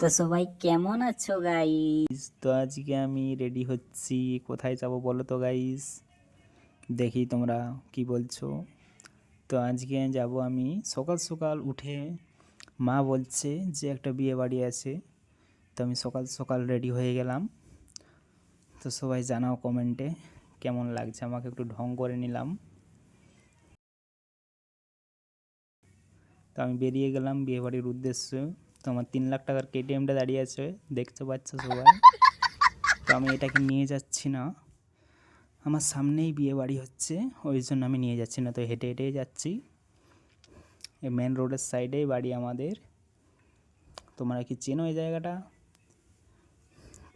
তো সবাই কেমন আছো গাইস তো আজকে আমি রেডি হচ্ছি। কোথায় যাব বলো তো গাইস দেখি তোমরা কি বলছো। তো আজকে যাব আমি সকাল সকাল উঠে মা বলছে যে একটা বিয়ে বাড়ি আছে। তো আমি সকাল সকাল রেডি হয়ে গেলাম। তো সবাই জানাও কমেন্টে কেমন লাগছে। আমাকে একটু ঢং করে নিলাম। তো আমি বেরিয়ে গেলাম বিয়ে বাড়ির উদ্দেশ্যে। তো আমার তিন লাখ টাকার কেটিএমটা দাঁড়িয়ে আছে, দেখতে পাচ্ছ সবাই। তো আমি এটাকে নিয়ে যাচ্ছি না। আমার সামনেই বিয়ে বাড়ি হচ্ছে, ওই জন্য আমি নিয়ে যাচ্ছি না, তো হেঁটে হেঁটেই যাচ্ছি। এই মেন রোডের সাইডেই বাড়ি আমাদের। তোমরা কি চেনো এই জায়গাটা?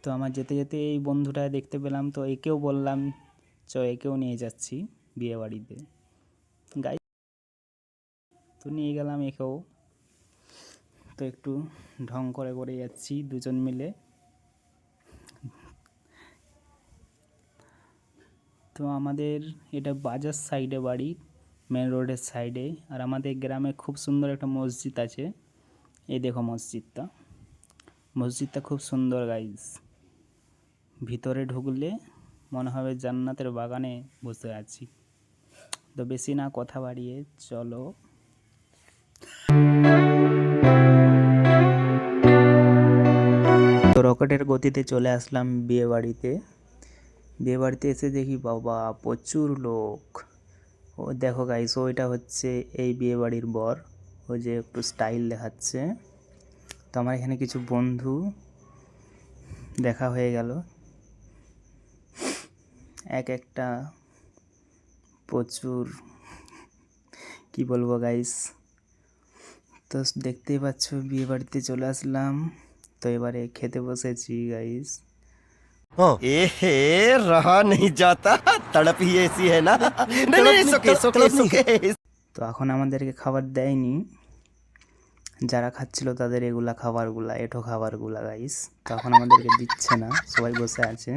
তো আমার যেতে যেতে এই বন্ধুটা দেখতে পেলাম, তো একেও বললাম চ একেও নিয়ে যাচ্ছি বিয়ে বাড়িতে। গাই তো নিয়ে গেলাম একেও। তো একটু ঢং করে করে যাচ্ছি দুজন মিলে। তো আমাদের এটা বাজার সাইডে বাড়ি মেন রোডের সাইডে। আর আমাদের গ্রামে খুব সুন্দর একটা মসজিদ আছে। এই দেখো মসজিদটা। মসজিদটা খুব সুন্দর গাইজ ভিতরে ঢুকলে মনে হবে জান্নাতের বাগানে বসে আছি। তো বেশি না, কথা বাড়িয়ে চলো। রকেটের গতিতে চলে আসলাম বিয়ে বাড়িতে বিয়ে বাড়িতে এসে দেখি বাবা, প্রচুর লোক। ও দেখো গাইস ওইটা হচ্ছে এই বিয়ে বাড়ির বর। ও যে একটু স্টাইল দেখাচ্ছে। তো আমার এখানে কিছু বন্ধু দেখা হয়ে গেল। এক একটা প্রচুর, কি বলব গাইস তো দেখতেই পাচ্ছ বিয়ে বাড়িতে চলে আসলাম। তো এবারে খেতে বসেছি গাইস एहे रहा नहीं जाता तड़प ही ऐसी है ना नहीं नहीं सुके सुके सुके তো এখন আমাদেরকে খাবার দেয়নি যারা খাচ্ছিল তাদের এগুলা খাবারগুলা এঠো খাবারগুলা গাইস তো এখন আমাদেরকে দিচ্ছে না সবাই বসে আছে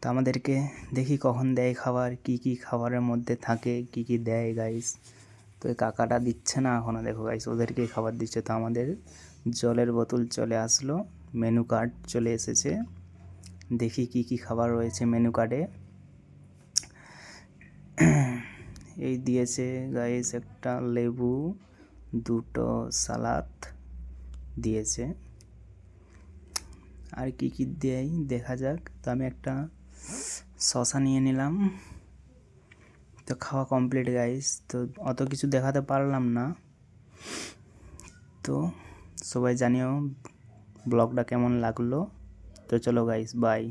তো আমাদেরকে দেখি কখন দেয় খাবার কি কি খাবারের মধ্যে থাকে কি কি দেয় গাইস তো এই কাকাটা দিচ্ছে না এখনও দেখো গাইস ওদেরকে খাবার দিচ্ছে তো আমাদের জলের বোতল চলে আসলো মেনু কার্ড চলে এসেছে। দেখি কি কি খাবার রয়েছে মেনু কার্ডে এই দিয়েছে গাইস একটা লেবু, দুটো সালাদ দিয়েছে। আর কি কি দেয় দেখা যাক। তো আমি একটা শশা নিয়ে নিলাম। তো খাওয়া কমপ্লিট গাইস তো অত কিছু দেখাতে পারলাম না। তো সবাই জানিও ব্লগটা কেমন লাগল। তো চলো গাইস বাই